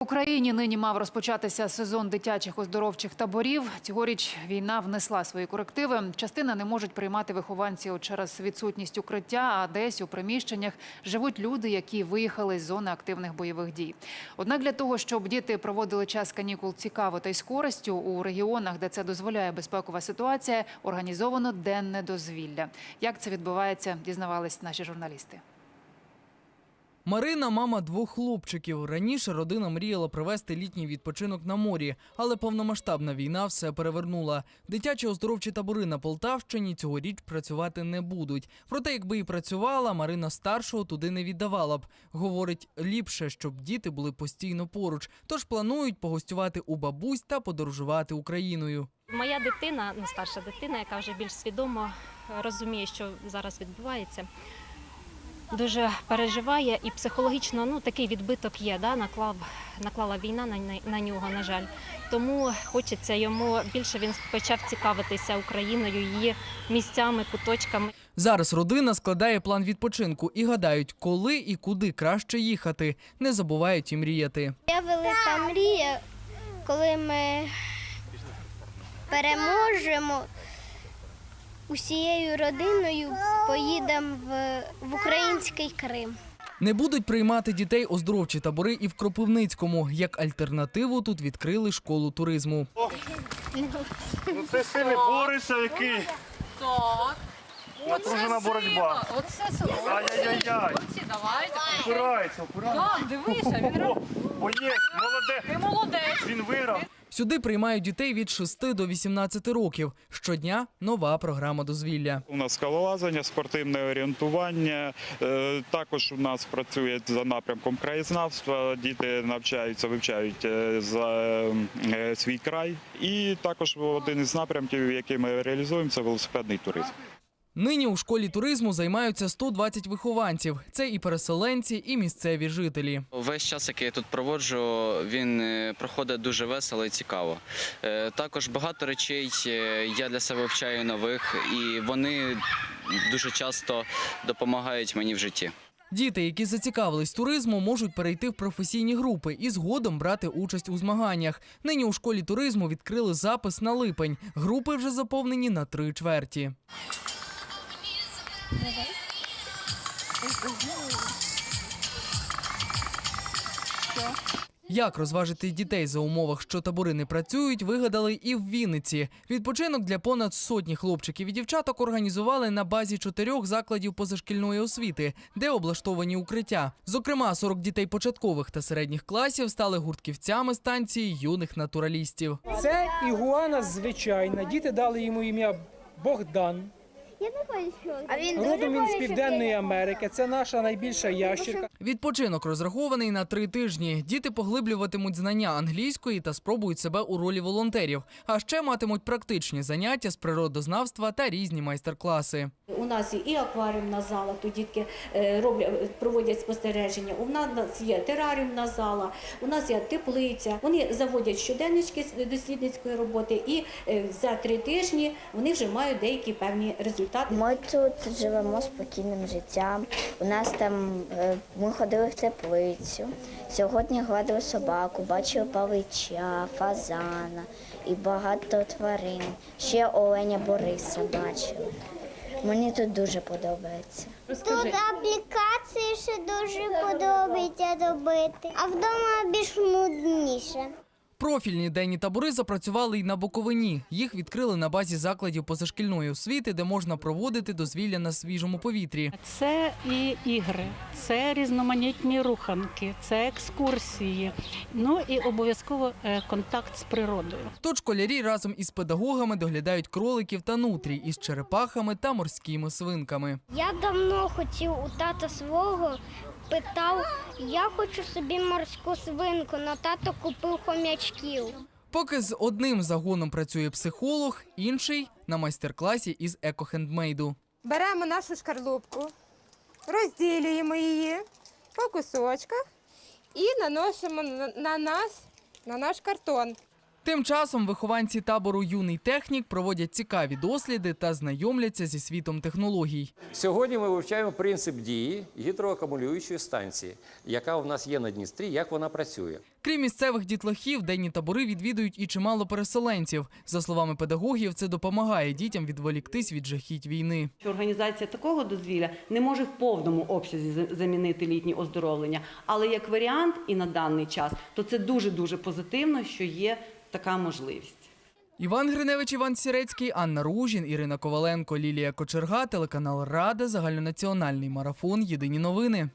В Україні нині мав розпочатися сезон дитячих оздоровчих таборів. Цьогоріч війна внесла свої корективи. Частина не можуть приймати вихованців через відсутність укриття, а десь у приміщеннях живуть люди, які виїхали з зони активних бойових дій. Однак для того, щоб діти проводили час канікул цікаво та й з користю, у регіонах, де це дозволяє безпекова ситуація, організовано денне дозвілля. Як це відбувається, дізнавались наші журналісти. Марина мама двох хлопчиків. Раніше родина мріяла провести літній відпочинок на морі, але повномасштабна війна все перевернула. Дитячі оздоровчі табори на Полтавщині цьогоріч працювати не будуть. Проте, якби і працювала, Марина старшого туди не віддавала б. Говорить, ліпше, щоб діти були постійно поруч. Тож планують погостювати у бабусь та подорожувати Україною. Моя дитина, ну старша дитина, яка вже більш свідомо розуміє, що зараз відбувається, дуже переживає і психологічно ну, такий відбиток є, да, наклав, наклала війна на, на нього, на жаль. Тому хочеться йому більше він почав цікавитися Україною, її місцями, куточками. Зараз родина складає план відпочинку і гадають, коли і куди краще їхати. Не забувають і мріяти. Є велика мрія, коли ми переможемо усією родиною, поїдемо в, в український Крим. Не будуть приймати дітей оздоровчі табори і в Кропивницькому. Як альтернативу тут відкрили школу туризму. Ну це сильний Бориса який. Так. Напружена боротьба. Оце село. Ай-яй-яй-яй. Молодці, давайте. Опирається, опирається. Так, дивися, він О, є, молодець. ти молодець. Він виграв. Сюди приймають дітей від 6 до 18 років. Щодня нова програма дозвілля. У нас скалолазання, спортивне орієнтування. Е, Також у нас працює за напрямком краєзнавства. Діти навчаються, вивчають е, за е, свій край. І також один із напрямків, який ми реалізуємо, це велосипедний туризм. Нині у школі туризму займаються 120 вихованців. Це і переселенці, і місцеві жителі. Весь час, який я тут проводжу, він е, проходить дуже весело і цікаво. Е, Також багато речей е, я для себе вивчаю нових, і вони дуже часто допомагають мені в житті. Діти, які зацікавились туризмом, можуть перейти в професійні групи і згодом брати участь у змаганнях. Нині у школі туризму відкрили запис на липень. Групи вже заповнені на три чверті. Як розважити дітей за умовах, що табори не працюють, вигадали і в Вінниці. Відпочинок для понад сотні хлопчиків і дівчаток організували на базі чотирьох закладів позашкільної освіти, де облаштовані укриття. Зокрема, 40 дітей початкових та середніх класів стали гуртківцями станції юних натуралістів. Це ігуана звичайна. Діти дали йому ім'я Богдан. А він Родом він з Південної Америки. Це наша найбільша ящерка. Відпочинок розрахований на три тижні. Діти поглиблюватимуть знання англійської та спробують себе у ролі волонтерів. А ще матимуть практичні заняття з природознавства та різні майстер-класи. У нас є і акваріумна зала, тут дітки е, роблять, проводять спостереження. У нас є тераріумна зала, у нас є теплиця. Вони заводять щоденнички з дослідницької роботи, і е, за три тижні вони вже мають деякі певні результати. Ми тут живемо спокійним життям. У нас там е, ми ходили в теплицю. Сьогодні гладили собаку, бачили павича, фазана і багато тварин. Ще оленя Бориса бачили. Мені тут дуже подобається. Тут аплікації ще дуже подобається робити, а вдома більш нудніше. Профільні денні табори запрацювали й на Буковині. Їх відкрили на базі закладів позашкільної освіти, де можна проводити дозвілля на свіжому повітрі. Це і ігри, це різноманітні руханки, це екскурсії. Ну і обов'язково е, контакт з природою. Тут школярі разом із педагогами доглядають кроликів та нутрій із черепахами та морськими свинками. Я давно хотів у тата свого питав, я хочу собі морську свинку, але тато купив хомячків. Поки з одним загоном працює психолог, інший на майстер-класі із екохендмейду. Беремо нашу шкарлупку, розділюємо її по кусочках і наносимо на- на нас, на наш картон. Тим часом вихованці табору Юний технік проводять цікаві досліди та знайомляться зі світом технологій. Сьогодні ми вивчаємо принцип дії гідроакумулюючої станції, яка у нас є на Дністрі, як вона працює. Крім місцевих дітлахів, денні табори відвідують і чимало переселенців. За словами педагогів, це допомагає дітям відволіктись від жахіть війни. організація такого дозвілля не може в повному обсязі замінити літнє оздоровлення, але як варіант і на даний час, то це дуже дуже позитивно, що є така можливість. Іван Гриневич, Іван Сірецький, Анна Ружін, Ірина Коваленко, Лілія Кочерга, телеканал Рада, загальнонаціональний марафон. Єдині новини.